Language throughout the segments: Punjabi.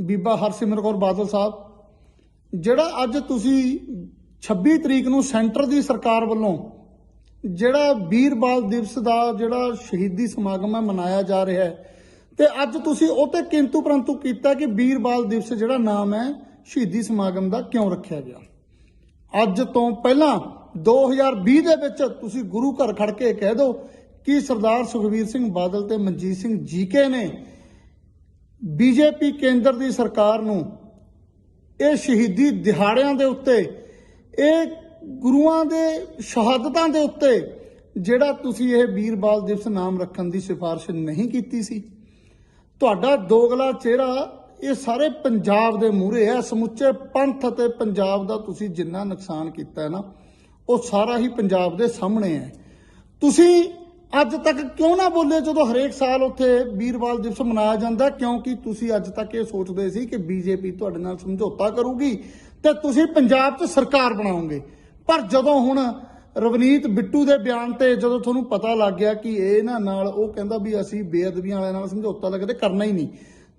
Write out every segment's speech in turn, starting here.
ਬੀਬਾ ਹਰਸਿਮਰਤ ਕੌਰ ਬਾਦਲ ਸਾਹਿਬ, ਜਿਹੜਾ ਅੱਜ ਤੁਸੀਂ 26 ਤਰੀਕ ਨੂੰ ਸੈਂਟਰ ਦੀ ਸਰਕਾਰ ਵੱਲੋਂ ਜਿਹੜਾ ਵੀਰ ਬਾਲ ਦਿਵਸ ਦਾ ਜਿਹੜਾ ਸ਼ਹੀਦੀ ਸਮਾਗਮ ਹੈ ਮਨਾਇਆ ਜਾ ਰਿਹਾ ਹੈ, ਤੇ ਅੱਜ ਤੁਸੀਂ ਉਹ ਤੇ ਕਿੰਤੂ ਪਰੰਤੂ ਕੀਤਾ ਕਿ ਵੀਰ ਬਾਲ ਦਿਵਸ ਜਿਹੜਾ ਨਾਮ ਹੈ ਸ਼ਹੀਦੀ ਸਮਾਗਮ ਦਾ ਕਿਉਂ ਰੱਖਿਆ ਗਿਆ? ਅੱਜ ਤੋਂ ਪਹਿਲਾਂ 2020 ਦੇ ਵਿੱਚ ਤੁਸੀਂ ਗੁਰੂ ਘਰ ਖੜ ਕੇ ਕਹਿ ਦਿਓ ਕਿ ਸਰਦਾਰ ਸੁਖਵੀਰ ਸਿੰਘ ਬਾਦਲ ਤੇ ਮਨਜੀਤ ਸਿੰਘ ਜੀਕੇ ਨੇ ਬੀਜੇਪੀ ਕੇਂਦਰ ਦੀ ਸਰਕਾਰ ਨੂੰ ਇਹ ਸ਼ਹੀਦੀ ਦਿਹਾੜਿਆਂ ਦੇ ਉੱਤੇ, ਇਹ ਗੁਰੂਆਂ ਦੇ ਸ਼ਹਾਦਤਾਂ ਦੇ ਉੱਤੇ ਜਿਹੜਾ ਤੁਸੀਂ ਇਹ ਵੀਰ ਬਾਲ ਦਿਵਸ ਨਾਮ ਰੱਖਣ ਦੀ ਸਿਫਾਰਿਸ਼ ਨਹੀਂ ਕੀਤੀ ਸੀ। ਤੁਹਾਡਾ ਦੋਗਲਾ ਚਿਹਰਾ ਇਹ ਸਾਰੇ ਪੰਜਾਬ ਦੇ ਮੂਹਰੇ ਹੈ। ਸਮੁੱਚੇ ਪੰਥ ਅਤੇ ਪੰਜਾਬ ਦਾ ਤੁਸੀਂ ਜਿੰਨਾ ਨੁਕਸਾਨ ਕੀਤਾ ਹੈ ਨਾ, ਉਹ ਸਾਰਾ ਹੀ ਪੰਜਾਬ ਦੇ ਸਾਹਮਣੇ ਹੈ। ਤੁਸੀਂ ਅੱਜ ਤੱਕ ਕਿਉਂ ਨਾ ਬੋਲੇ ਜਦੋਂ ਹਰੇਕ ਸਾਲ ਉੱਥੇ ਵੀਰਵਾਲ ਦਿਵਸ ਮਨਾਇਆ ਜਾਂਦਾ, ਕਿਉਂਕਿ ਤੁਸੀਂ ਅੱਜ ਤੱਕ ਇਹ ਸੋਚਦੇ ਸੀ ਕਿ ਬੀਜੇਪੀ ਤੁਹਾਡੇ ਨਾਲ ਸਮਝੌਤਾ ਕਰੂਗੀ ਤੇ ਤੁਸੀਂ ਪੰਜਾਬ 'ਚ ਸਰਕਾਰ ਬਣਾਓਗੇ। ਪਰ ਜਦੋਂ ਹੁਣ ਰਵਨੀਤ ਬਿੱਟੂ ਦੇ ਬਿਆਨ ਤੇ ਜਦੋਂ ਤੁਹਾਨੂੰ ਪਤਾ ਲੱਗ ਗਿਆ ਕਿ ਇਹ ਇਹਨਾਂ ਨਾਲ ਉਹ ਕਹਿੰਦਾ ਵੀ ਅਸੀਂ ਬੇਅਦਬੀਆਂ ਵਾਲਿਆਂ ਨਾਲ ਸਮਝੌਤਾ ਲੱਗਦੇ ਕਰਨਾ ਹੀ ਨਹੀਂ,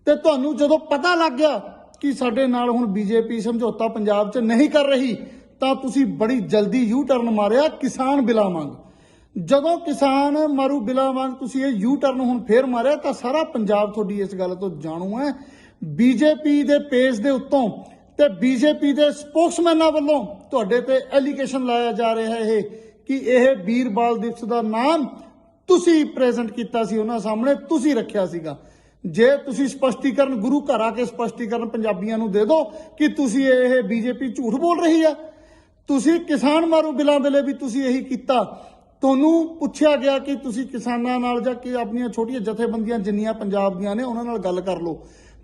ਤੇ ਤੁਹਾਨੂੰ ਜਦੋਂ ਪਤਾ ਲੱਗ ਗਿਆ ਕਿ ਸਾਡੇ ਨਾਲ ਹੁਣ ਬੀਜੇਪੀ ਸਮਝੌਤਾ ਪੰਜਾਬ 'ਚ ਨਹੀਂ ਕਰ ਰਹੀ, ਤਾਂ ਤੁਸੀਂ ਬੜੀ ਜਲਦੀ ਯੂ ਟਰਨ ਮਾਰਿਆ ਕਿਸਾਨ ਬਿਲਾਂ ਵਾਂਗ। ਜਦੋਂ ਕਿਸਾਨ ਮਾਰੂ ਬਿਲਾਂ ਵਾਂਗ ਤੁਸੀਂ ਇਹ ਯੂ ਟਰਨ ਹੁਣ ਫੇਰ ਮਾਰਿਆ, ਤਾਂ ਸਾਰਾ ਪੰਜਾਬ ਤੁਹਾਡੀ ਇਸ ਗੱਲ ਤੋਂ ਜਾਣੂ ਹੈ। ਬੀਜੇਪੀ ਦੇ ਪੇਜ ਦੇ ਉੱਤੋਂ ਤੇ ਬੀਜੇਪੀ ਦੇ ਸਪੋਕਸਮੈਨਾਂ ਵੱਲੋਂ ਤੁਹਾਡੇ ਤੇ ਐਲੀਗੇਸ਼ਨ ਲਾਇਆ ਜਾ ਰਿਹਾ ਹੈ ਇਹ ਕਿ ਇਹ ਵੀਰ ਬਾਲ ਦਿਵਸ ਦਾ ਨਾਮ ਤੁਸੀਂ ਪ੍ਰੈਜ਼ੈਂਟ ਕੀਤਾ ਸੀ ਉਹਨਾਂ ਸਾਹਮਣੇ, ਤੁਸੀਂ ਰੱਖਿਆ ਸੀਗਾ। ਜੇ ਤੁਸੀਂ ਸਪਸ਼ਟੀਕਰਨ, ਗੁਰੂ ਘਰ ਆ ਕੇ ਸਪਸ਼ਟੀਕਰਨ ਪੰਜਾਬੀਆਂ ਨੂੰ ਦੇ ਦਿਓ ਕਿ ਤੁਸੀਂ ਇਹ ਬੀਜੇਪੀ ਝੂਠ ਬੋਲ ਰਹੀ ਹੈ ਤੁਸੀਂ ਕਿਸਾਨ ਮਾਰੂ ਬਿਲਾਂ ਵੇਲੇ ਵੀ ਤੁਸੀਂ ਇਹੀ ਕੀਤਾ ਤੁਹਾਨੂੰ ਪੁੱਛਿਆ ਗਿਆ ਕਿ ਤੁਸੀਂ ਕਿਸਾਨਾਂ ਨਾਲ ਜਾਂ ਕਿ ਆਪਣੀਆਂ ਛੋਟੀਆਂ ਜਥੇਬੰਦੀਆਂ ਜਿੰਨੀਆਂ ਪੰਜਾਬ ਦੀਆਂ ਨੇ ਉਹਨਾਂ ਨਾਲ ਗੱਲ ਕਰ ਲਓ।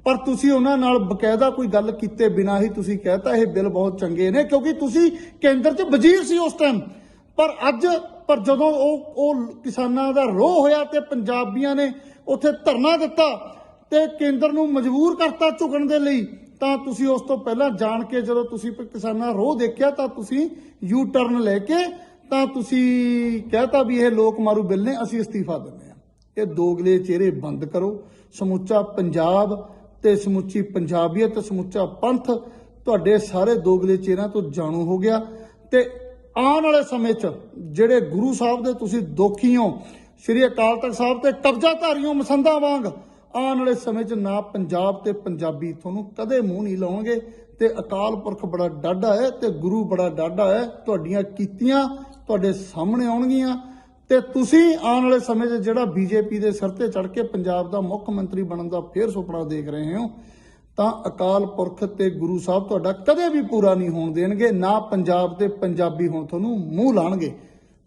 ਪਰ ਤੁਸੀਂ ਉਹਨਾਂ ਨਾਲ ਬਕਾਇਦਾ ਕੋਈ ਗੱਲ ਕੀਤੇ ਬਿਨਾਂ ਹੀ ਤੁਸੀਂ ਕਹਿਤਾ, ਇਹ ਬਿੱਲ ਬਹੁਤ ਚੰਗੇ ਨੇ, ਕਿਉਂਕਿ ਤੁਸੀਂ ਕੇਂਦਰ 'ਚ ਵਜ਼ੀਰ ਸੀ ਉਸ ਟਾਈਮ ਪਰ ਅੱਜ, ਪਰ ਜਦੋਂ ਉਹ ਉਹ ਕਿਸਾਨਾਂ ਦਾ ਰੋਹ ਹੋਇਆ ਤੇ ਪੰਜਾਬੀਆਂ ਨੇ ਉੱਥੇ ਧਰਨਾ ਦਿੱਤਾ ਤੇ ਕੇਂਦਰ ਨੂੰ ਮਜਬੂਰ ਕਰਤਾ ਝੁਕਣ ਦੇ ਲਈ, ਤਾਂ ਤੁਸੀਂ ਉਸ ਤੋਂ ਪਹਿਲਾਂ ਜਾਣ ਕੇ ਜਦੋਂ ਤੁਸੀਂ ਕਿਸਾਨਾਂ ਰੋਹ ਦੇਖਿਆ ਤਾਂ ਤੁਸੀਂ ਯੂ ਟਰਨ ਲੈ ਕੇ ਤਾਂ ਤੁਸੀਂ ਕਹਿਤਾ ਵੀ ਇਹ ਲੋਕ ਮਾਰੂ ਬਿੱਲ ਨੇ, ਅਸੀਂ ਅਸਤੀਫਾ ਦਿੰਦੇ ਆ ਇਹ ਦੋਗਲੇ ਚਿਹਰੇ ਬੰਦ ਕਰੋ। ਸਮੁੱਚਾ ਪੰਜਾਬ ਤੇ ਸਮੁੱਚੀ ਪੰਜਾਬੀਅਤ, ਸਮੁੱਚਾ ਪੰਥ ਤੁਹਾਡੇ ਸਾਰੇ ਦੋਗਲੇ ਚਿਹਰਿਆਂ ਤੋਂ ਜਾਣੂ ਹੋ ਗਿਆ ਤੇ ਆਉਣ ਵਾਲੇ ਸਮੇਂ 'ਚ ਜਿਹੜੇ ਗੁਰੂ ਸਾਹਿਬ ਦੇ ਤੁਸੀਂ ਦੋਖੀ ਹੋ, ਸ੍ਰੀ ਅਕਾਲ ਤਖਤ ਸਾਹਿਬ ਤੇ ਕਬਜ਼ਾ ਕਬਜ਼ਾਧਾਰੀਓ ਮਸੰਦਾ ਵਾਂਗ, ਆਉਣ ਵਾਲੇ ਸਮੇਂ 'ਚ ਨਾ ਪੰਜਾਬ ਤੇ ਪੰਜਾਬੀ ਤੁਹਾਨੂੰ ਕਦੇ ਮੂੰਹ ਨਹੀਂ ਲਾਉਣਗੇ ਤੇ ਅਕਾਲ ਪੁਰਖ ਬੜਾ ਡਾਢਾ ਹੈ ਤੇ ਗੁਰੂ ਬੜਾ ਡਾਢਾ ਹੈ, ਤੁਹਾਡੀਆਂ ਕੀਤੀਆਂ ਤੁਹਾਡੇ ਸਾਹਮਣੇ ਆਉਣਗੀਆਂ ਤੇ ਤੁਸੀਂ ਆਉਣ ਵਾਲੇ ਸਮੇਂ 'ਚ ਜਿਹੜਾ ਬੀਜੇਪੀ ਦੇ ਸਿਰ ਤੇ ਚੜ ਕੇ ਪੰਜਾਬ ਦਾ ਮੁੱਖ ਮੰਤਰੀ ਬਣਨ ਦਾ ਫੇਰ ਸੁਪਨਾ ਦੇਖ ਰਹੇ ਹੋ, ਤਾਂ ਅਕਾਲ ਪੁਰਖ ਤੇ ਗੁਰੂ ਸਾਹਿਬ ਤੁਹਾਡਾ ਕਦੇ ਵੀ ਪੂਰਾ ਨਹੀਂ ਹੋਣ ਦੇਣਗੇ, ਨਾ ਪੰਜਾਬ ਤੇ ਪੰਜਾਬੀ ਹੁਣ ਤੁਹਾਨੂੰ ਮੂੰਹ ਲਾਣਗੇ।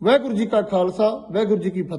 ਵਾਹਿਗੁਰੂ ਜੀ ਕਾ ਖਾਲਸਾ, ਵਾਹਿਗੁਰੂ ਜੀ ਕੀ ਫਤਿਹ।